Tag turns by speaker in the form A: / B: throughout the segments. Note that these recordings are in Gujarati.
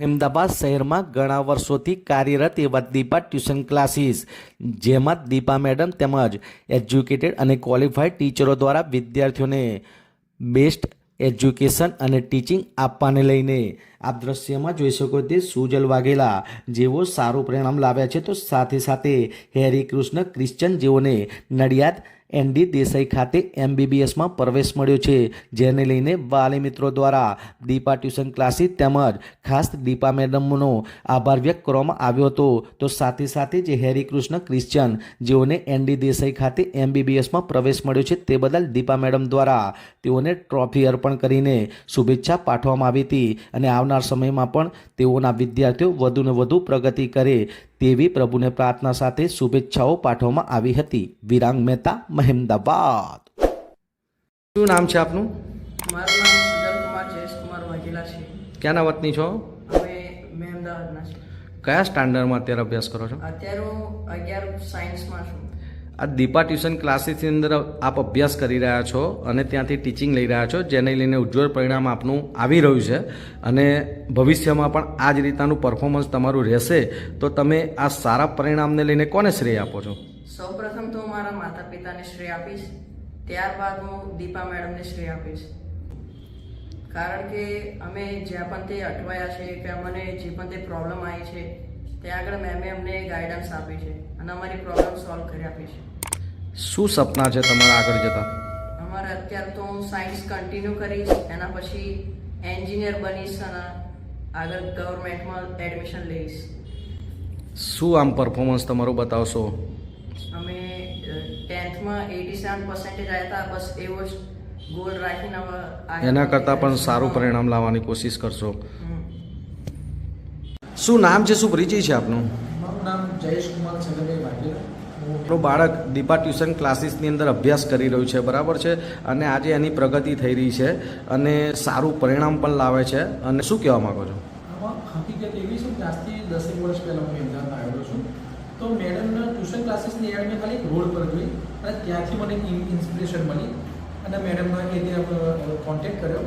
A: અમદાવાદ શહેરમાં ઘણા વર્ષોથી કાર્યરત એવા દીપા ટ્યુશન ક્લાસીસ, જેમાં દીપા મેડમ તેમજ એજ્યુકેટેડ અને ક્વોલિફાઈડ ટીચરો દ્વારા વિદ્યાર્થીઓને બેસ્ટ એજ્યુકેશન અને ટીચિંગ આપવાને લઈને આપ દ્રશ્યમાં જોઈ શકો તે સુજલ વાઘેલા જેઓ સારું પરિણામ લાવ્યા છે. તો સાથે સાથે હેરી કૃષ્ણ, ક્રિશ્ચન જેઓને નડિયાદ એનડી દેસાઈ ખાતે એમબીબીએસમાં પ્રવેશ મળ્યો છે, જેને લઈને વાલી મિત્રો દ્વારા દીપા ટ્યુશન ક્લાસીસ તેમજ ખાસ દીપા મેડમનો આભાર વ્યક્ત કરવામાં આવ્યો હતો. તો સાથે સાથે જે હેરિકૃષ્ણ ક્રિશ્ચન, જેઓને એનડી દેસાઈ ખાતે એમબીબીએસમાં પ્રવેશ મળ્યો છે, તે બદલ દીપા મેડમ દ્વારા તેઓને ટ્રોફી અર્પણ કરીને શુભેચ્છા પાઠવવામાં આવી હતી અને આવનાર સમયમાં પણ તેઓના વિદ્યાર્થીઓ વધુને વધુ પ્રગતિ કરે તેવી પ્રભુને પ્રાર્થના સાથે શુભેચ્છાઓ પાઠવવામાં આવી હતી. વિરાંગ મહેતા મહેમદાબાદ શું નામ છે આપનું?
B: મારું નામ સુજલ કુમાર જયેશકુમાર વાઘેલા છે.
A: ક્યાંના વતની છો?
B: અમે મેં છે
A: કયા સ્ટાન્ડર્ડમાં અત્યારે અભ્યાસ કરો છો?
B: અત્યારે હું અગિયાર સાયન્સમાં છું.
A: આ દીપા ટ્યુશન ક્લાસીસની અંદર આપ અભ્યાસ કરી રહ્યા છો અને ત્યાંથી ટીચિંગ લઈ રહ્યા છો, જેને લઈને ઉજ્જવળ પરિણામ આપનું આવી રહ્યું છે. અને ભવિષ્યમાં પણ આ જ રીતનું પરફોર્મન્સ તમારું રહેશે. તો તમે આ સારા પરિણામને લઈને કોને શ્રેય આપો છો?
B: સૌ પ્રથમ તો મારા માતા પિતાને શ્રેય આપીશ. ત્યારબાદ હું દીપા મેડમને શ્રેય આપીશ. કારણ કે અમે જ્યાં પણ તે અટવાયા છે, કે અમને જે પણ તે પ્રોબ્લેમ આવી છે, ત્યાં આગળ મેમે અમને ગાઈડન્સ આપી છે અને અમારી પ્રોબ્લેમ સોલ્વ કરી આપી છે.
A: શું સપના છે તમારા આગળ જતા?
B: અમારે અત્યારે તો હું સાયન્સ કન્ટિન્યુ કરીશ એના પછી એન્જિનિયર બનીશ અને આગળ ગવર્મેન્ટમાં એડમિશન લઈશ.
A: શું આમ પરફોર્મન્સ તમારું બતાવશો?
B: અમે ટેન્થમાં એટી સેવન પર્સન્ટેજ આવ્યા હતા બસ એવો જ ગોલ રાખીને
A: એના કરતાં પણ સારું પરિણામ લાવવાની કોશિશ કરશો. શું નામ છે? શું પરિચય છે આપનું?
C: મારું નામ જયેશ કુમાર છગનભાઈ વાઘેલા
A: આપણું બાળક દીપા ટ્યુશન ક્લાસીસની અંદર અભ્યાસ કરી રહ્યું છે, બરાબર છે? અને આજે એની પ્રગતિ થઈ રહી છે અને સારું પરિણામ પણ લાવે છે. અને શું કહેવા માગો છો?
C: હકીકત એવી છે કે આજથી દસેક વર્ષ પહેલાં હું અમદાવાદ આવેલો છું. તો મેડમના ટ્યુશન ક્લાસીસની એડ મેં ખાલી એક રોડ પર જોઈ અને ત્યાંથી મને ઇન્સ્પિરેશન મળી. અને મેડમનો એ કોન્ટેક્ટ કર્યો.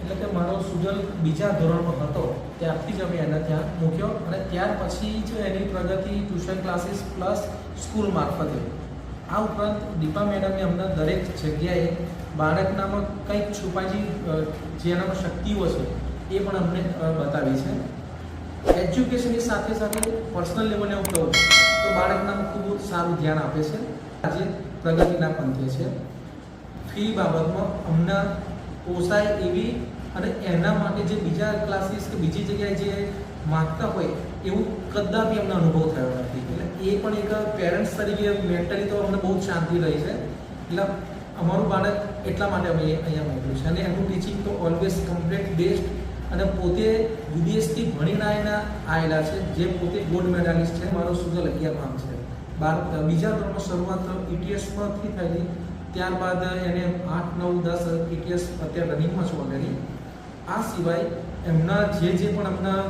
C: એટલે કે મારો સુજલ બીજા ધોરણમાં હતો. ત્યારથી જ અમે એને ત્યાં મૂક્યો. અને ત્યાર પછી જ એની Pragati tuition classes plus school મારફતે. આ ઉપરાંત દીપા મેડમે અમને દરેક જગ્યાએ બાળકનામાં કંઈક છુપાજી જે એનામાં શક્તિઓ છે, એ પણ અમને બતાવી છે. એજ્યુકેશનની સાથે સાથે પર્સનલ લેવલે હું કહું તો બાળકનામાં ખૂબ સારું ધ્યાન આપે છે. આજે પ્રગતિના પંથે છે. ફી બાબતમાં અમને પોસાય એવી અને એના માટે જે બીજા ક્લાસીસ કે બીજી જગ્યાએ જે માગતા હોય એવું કદાપી અમને અનુભવ થયો નથી. એટલે એ પણ એક પેરેન્ટ્સ તરીકે મેન્ટલી તો અમને બહુ જ શાંતિ રહી છે. એટલે અમારું બાળક એટલા માટે અમે અહીંયા મોકલ્યું છે. અને એનું ટીચિંગ તો ઓલવેઝ કમ્પ્લીટ બેસ્ટ અને પોતે વિદેશથી ભણીને આવીને આવેલા છે. જે પોતે ગોલ્ડ મેડાલિસ્ટ છે. મારો સુજલ અગિયાર નામ છે. બાર, બીજા ધોરણમાં શરૂઆત ઇટીએસમાંથી થયેલી. ત્યારબાદ એને આઠ, નવ, દસ ઇટીએસ અત્યારે રનિંગમાં છું ઓલરેડી આ સિવાય એમના જે જે પણ એમના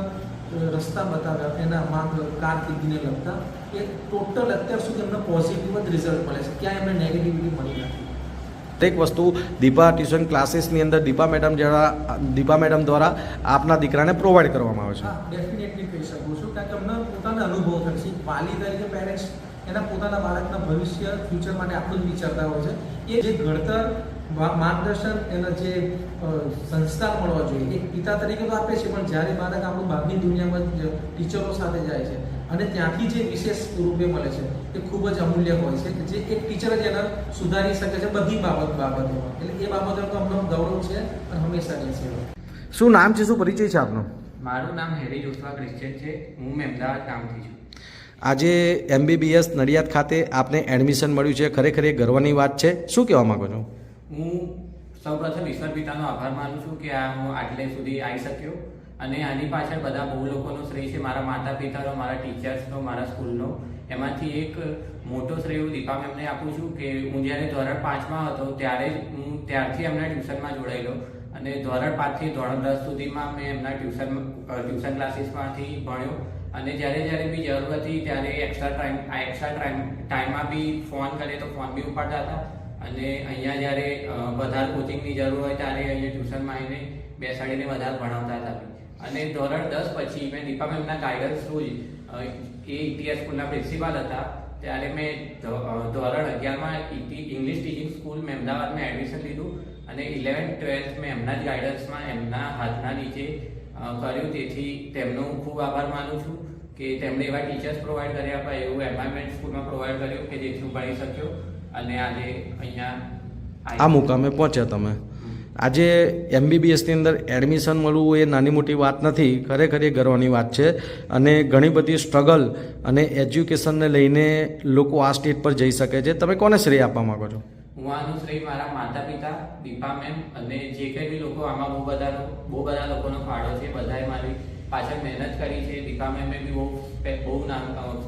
C: રસ્તા બતાવ્યા એના માર્ગ કારકિર્દીને લગતા એ ટોટલ અત્યાર સુધી એમને પોઝિટિવ જ રિઝલ્ટ મળે છે. ક્યાંય એમને નેગેટિવિટી મળી નથી.
A: દરેક વસ્તુ દીપા ટ્યુશન ક્લાસીસની અંદર દીપા મેડમ દ્વારા દીપા મેડમ દ્વારા આપના દીકરાને પ્રોવાઈડ કરવામાં આવે છે.
C: ડેફિનેટલી કહી શકું છું કારણ કે અમને પોતાના અનુભવ છે. વાલી તરીકે પેરેન્ટ્સ એના પોતાના બાળકના ભવિષ્ય ફ્યુચર માટે આટલું જ વિચારતા હોય છે. એ જે ઘડતર માર્ગદર્શન એના જે સંસ્થા સંસ્કાર મળવા જોઈએ. એક પિતા તરીકે તો આપે છે પણ જ્યારે બાળક આપણું બહારની દુનિયામાં જ ટીચરો સાથે જાય છે અને ત્યાંથી જે વિશેષ રૂપે મળે છે એ ખૂબ જ અમૂલ્ય હોય છે કે જે એક ટીચર જ એના સુધારી શકે છે બધી બાબત બાબતોમાં. એટલે એ બાબતો તો અમને ગૌરવ છે અને હંમેશા રહેશે
A: શું નામ છે શું પરિચય છે આપનો?
D: મારું નામ હેરી જોશવા ક્રિશ્ચિયન છે હું અમદાવાદ ગામથી છું.
A: આજે એમબીબીએસ નડિયાદ ખાતે આપને એડમિશન મળ્યું છે ખરેખર એ ગર્વની વાત છે. શું કહેવા માગો છો?
D: હું સૌપ્રથમ ઈશ્વર પિતાનો આભાર માનું છું કે આ હું આટલે સુધી આવી શક્યો. અને આની પાછળ બધા બહુ લોકોનો શ્રેય છે, મારા માતા પિતાનો મારા ટીચર્સનો, મારા સ્કૂલનો. એમાંથી એક મોટો શ્રેય હું દીપા મેમને આપું છું કે હું જ્યારે ધોરણ પાંચમાં હતો ત્યારે હું ત્યારથી એમના ટ્યુશનમાં જોડાયેલો. અને ધોરણ પાંચથી ધોરણ દસ સુધીમાં મેં એમના ટ્યુશન ટ્યુશન ક્લાસીસમાંથી ભણ્યો. અને જ્યારે જ્યારે બી જરૂર હતી ત્યારે એક્સ્ટ્રા ટાઈમ આ એક્સ્ટ્રા ટાઈમ ટાઈમમાં બી ફોન કરે તો ફોન બી ઉપાડતા હતા. અને અહીંયા જ્યારે વધારે કોચિંગની જરૂર હોય ત્યારે અહીંયા ટ્યુશનમાં આવીને બેસાડીને વધારે ભણાવતા હતા અને ધોરણ દસ પછી મેં દીપા મેમના ગાઈડન્સ થ્રુ જ એ ઇટીએસ સ્કૂલના પ્રિન્સિપાલ હતા. ત્યારે મેં ધોરણ અગિયારમાં ઇંગ્લિશ ટીચિંગ સ્કૂલ મેં અમદાવાદમાં એડમિશન લીધું અને ઇલેવન્થ ટ્વેલ્થ મેં એમના જ ગાઈડન્સમાં એમના હાથના નીચે કર્યું. તેથી તેમનો હું ખૂબ આભાર માનું છું કે તેમણે એવા ટીચર્સ પ્રોવાઈડ કર્યા હતા, એવું એન્વાયરમેન્ટ સ્કૂલમાં પ્રોવાઈડ કર્યું કે જેથી હું ભણી શક્યો. અને આજે અહીંયા
A: આ મુકામે પહોંચ્યા તમે. આજે એમબીબીએસની અંદર એડમિશન મળવું એ નાની મોટી વાત નથી ખરેખર એ ગર્વની વાત છે. અને ઘણી બધી સ્ટ્રગલ અને એજ્યુકેશનને લઈને લોકો આ સ્ટેટ પર જઈ શકે છે. તમે કોને શ્રેય આપવા માંગો છો?
D: હું આનું શ્રેય મારા માતા પિતા દીપા મેમ અને જે કંઈ બી લોકો આમાં બહુ બધાનો બહુ બધા લોકોનો ફાળો છે બધાએ મારી પાછળ મહેનત કરી છે. દીપા મેમે બી બહુ બહુ નામ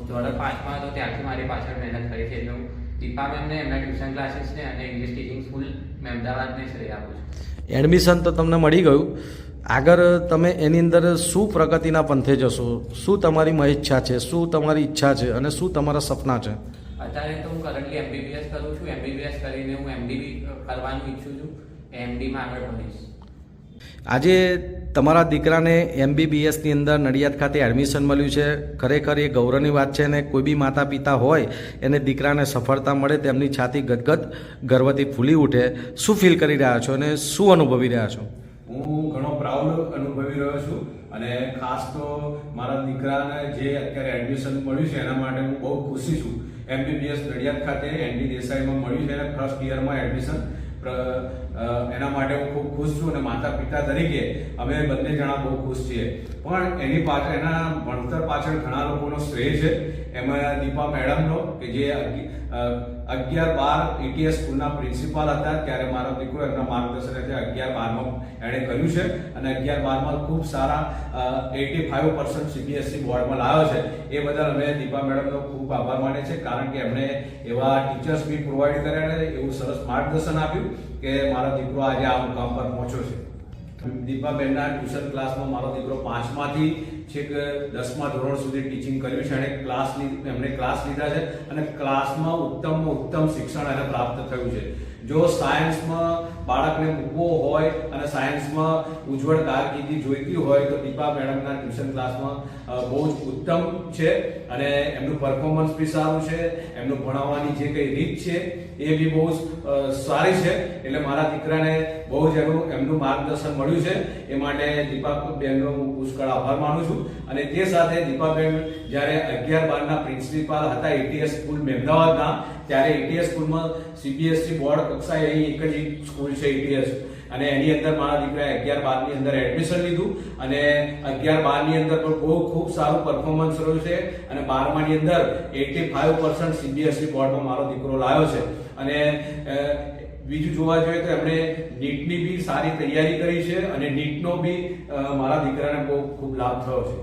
D: ધોરણ પાંચમાં હતો ત્યારથી મારી પાછળ મહેનત કરી છે. એટલે હું દીપા મેમને એમના ટ્યુશન ક્લાસીસને અને ઇંગ્લિશ ટીચિંગ સ્કૂલ મેં અમદાવાદને શ્રેય આપું છું.
A: એડમિશન તો તમને મળી ગયું. આગળ તમે એની અંદર શું પ્રગતિના પંથે જશો? શું તમારી ઈચ્છા છે? શું તમારી ઈચ્છા છે? અને શું તમારા સપના છે?
D: અત્યારે તો હું કરંટલી એમબીબીએસ કરું છું. એમબીબીએસ કરીને હું એમડી કરવાનું ઈચ્છું છું. એમડીમાં આગળ ભણીશ
A: આજે તમારા દીકરાને એમબીબીએસની અંદર નડિયાદ ખાતે એડમિશન મળ્યું છે. ખરેખર એ ગૌરવની વાત છે અને કોઈ બી માતા પિતા હોય, એને દીકરાને સફળતા મળે તેમની છાતી ગદગદ ગર્વથી ફૂલી ઉઠે. શું ફીલ કરી રહ્યા છો અને શું અનુભવી રહ્યા છો?
E: હું ઘણો પ્રાઉડ અનુભવી રહ્યો છું અને ખાસ તો મારા દીકરાને જે અત્યારે એડમિશન મળ્યું છે એના માટે હું બહુ ખુશી છું. એમબીબીએસ નડિયાદ ખાતે એનડી દેસાઈમાં મળ્યું છે અને ફર્સ્ટ યરમાં એડમિશન એના માટે હું ખૂબ ખુશ છું અને માતા પિતા તરીકે અમે બંને જણા બહુ ખુશ છીએ. પણ એની પાછળ, એના ભણતર પાછળ ઘણા લોકોનો શ્રેય છે. એમાં દીપા મેડમનો, કે જે અગિયાર બાર એટીએસ સ્કૂલના પ્રિન્સિપાલ હતા ત્યારે મારો દીકરો એમના માર્ગદર્શન હેઠળ અગિયાર બારમાં એણે કર્યું છે અને અગિયાર બારમાં ખૂબ સારા એટી ફાઈવ પર્સન્ટ સીબીએસસી બોર્ડમાં લાવ્યો છે. એ બદલ અમે દીપા મેડમનો ખૂબ આભાર માનીએ છીએ કારણ કે એમણે એવા ટીચર્સ બી પ્રોવાઈડ કર્યા અને એવું સરસ માર્ગદર્શન આપ્યું કે મારો દીકરો આજે આ મુકામ પર પહોંચ્યો છે. દીપાબેનના ટ્યુશન ક્લાસમાં મારો દીકરો પાંચમાંથી છેક દસમા ધોરણ સુધી ટીચિંગ કર્યું છે એણે ક્લાસ એમણે ક્લાસ લીધા છે અને ક્લાસમાં ઉત્તમમાં ઉત્તમ શિક્ષણ એને પ્રાપ્ત થયું છે. જો સાયન્સમાં બાળકને મૂકવો હોય અને સાયન્સમાં ઉજ્જવળ કારકિર્દી જોઈતી હોય તો દીપા મેડમના ટ્યુશન ક્લાસમાં બહુ જ ઉત્તમ છે અને એમનું પરફોર્મન્સ બી સારું છે, એમનું ભણાવવાની જે કંઈ રીત છે એ બી બહુ સારી છે. એટલે મારા દીકરાને બહુ જ એનું, એમનું માર્ગદર્શન મળ્યું છે. એ માટે દીપાબેનનો હું પુષ્કળ આભાર માનું છું. અને તે સાથે દીપાબેન જ્યારે અગિયાર બારના પ્રિન્સિપાલ હતા એટીએસ સ્કૂલ મહેમદાવાદના ત્યારે એટીએસ સ્કૂલમાં સીબીએસસી બોર્ડ કક્ષાએ અહીં એક જ સ્કૂલ છે ઈટીએસ અને એની અંદર મારા દીકરાએ અગિયાર બારની અંદર એડમિશન લીધું અને અગિયાર બારની અંદર પણ બહુ ખૂબ સારું પરફોર્મન્સ રહ્યું છે. અને બારમાની અંદર એટી ફાઈવ પર્સન્ટ સીબીએસઈ બોર્ડમાં મારો દીકરો લાવ્યો છે. અને બીજું જોવા જોઈએ તો એમણે નીટની બી સારી તૈયારી કરી છે અને નીટનો બી મારા દીકરાને બહુ ખૂબ લાભ થયો છે.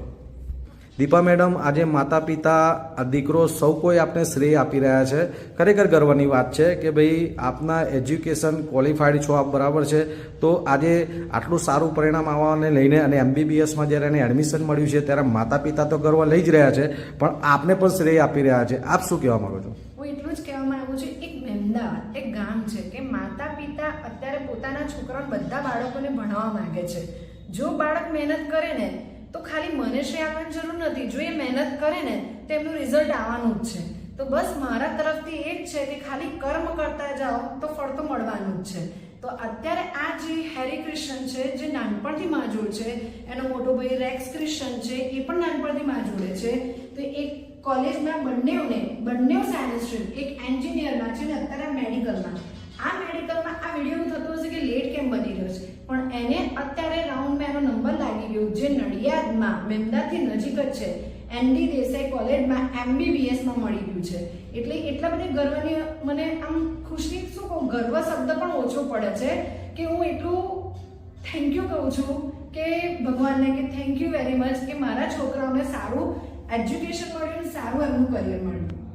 A: દીપા મેડમ, આજે માતા પિતા દીકરો સૌ કોઈ આપને શ્રેય આપી રહ્યા છે. ખરેખર ગર્વની વાત છે કે ભાઈ, આપના એજ્યુકેશન ક્વોલિફાઈડ છો આપ બરાબર છે. તો આજે આટલું સારું પરિણામ આવવાને લઈને અને એમબીબીએસમાં જ્યારે એને એડમિશન મળ્યું છે, ત્યારે માતા પિતા તો ગર્વ લઈ જ રહ્યા છે, પણ આપને પણ શ્રેય આપી રહ્યા છે. આપ શું કહેવા માંગો છો?
F: એટલું જ કહેવા માંગુ છું, એક મહેમદાવાદ એક ગામ છે કે માતા પિતા અત્યારે પોતાના છોકરાઓને બધા બાળકોને ભણાવવા માંગે છે. જો બાળક મહેનત કરે ને તો ખાલી મને શ્રેય આપવાની જરૂર નથી. જો એ મહેનત કરે ને, તો એમનું રિઝલ્ટ આવવાનું જ છે. તો બસ મારા તરફથી એ જ છે કે ખાલી કર્મ કરતા જાઓ, તો ફળ તો મળવાનું જ છે. તો અત્યારે આ જે હેરી ક્રિશ્ચન છે, જે નાનપણથી માં જોડે છે, એનો મોટો ભાઈ રેક્સ ક્રિશ્ચન છે, એ પણ નાનપણથી માં જોડે છે. તો એક કોલેજમાં બંનેઓને, બંનેઓ સાયન્સ સ્ટ્રીમ એક એન્જિનિયરમાં છે ને અત્યારે મેડિકલમાં આ મેડિકલમાં આ વીડિયો થતો હશે કે લેટ કેમ બની રહ્યો છે? પણ એને અત્યારે રાઉન્ડમાં એનો નંબર લાગી ગયો જે નડિયાદમાં, મેમદાથી નજીક જ છે. એનડી દેસાઈ કોલેજમાં એમબીબીએસમાં મળી ગયું છે. એટલે એટલા બધા ગર્વની મને આમ ખુશી, શું કહું, ગર્વ શબ્દ પણ ઓછો પડે છે કે હું એટલું થેન્ક યુ કહું છું કે ભગવાનને કે થેન્ક યુ વેરી મચ કે મારા છોકરાઓને સારું એજ્યુકેશન મળ્યું સારું એમનું કરિયર મળ્યું.